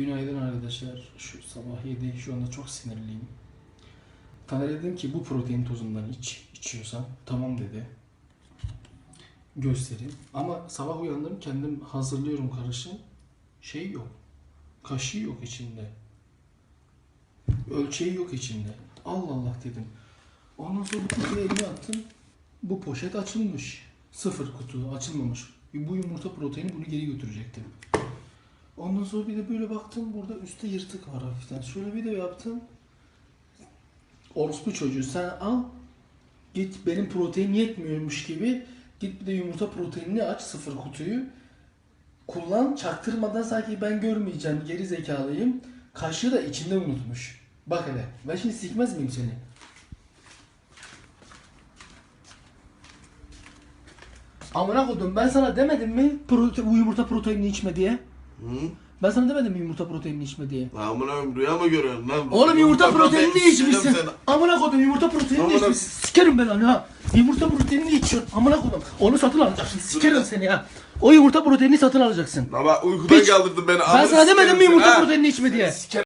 Günaydın arkadaşlar. Şu sabah 7 şu anda çok sinirliyim. Taner dedim ki bu protein tozundan iç. içiyorsan tamam dedi. Göstereyim. Ama sabah uyandım kendim hazırlıyorum karışım. Şey yok. Kaşığı yok içinde. Ölçeği yok içinde. Allah Allah dedim. Ondan sonra bu elime attım. Bu poşet açılmış. Sıfır kutu açılmamış. Bu yumurta proteini bunu geri götürecektim. Ondan sonra bir de böyle baktım burada üstte yırtık var hafiften. Şöyle bir de yaptım. Orospu çocuğu sen al. Git benim protein yetmiyormuş gibi git bir de yumurta proteinini aç sıfır kutuyu. Kullan çaktırmadan sanki ben görmeyeceğim geri zekalıyım. Kaşığı da içinde unutmuş. Bak hele ben şimdi sikmez miyim seni? Amına kodum ben sana demedim mi prote yumurta proteinini içme diye? Hı? Ben sana demedim mi yumurta proteinini içme diye? Lan amına koyayım, rüya mı görüyorsun lan? Oğlum yumurta proteinini protein içmişsin. içeceğim Amına kodum yumurta proteinini Amına- içmişsin. Sikerim ben onu ha. Yumurta proteinini içiyorsun. Amına kodum. Onu satın alacaksın. Sikerim seni ya. O yumurta proteinini satın alacaksın. Lan bak uykudan Piç. kaldırdın beni. Ben sana demedim mi yumurta ha? proteinini içme diye?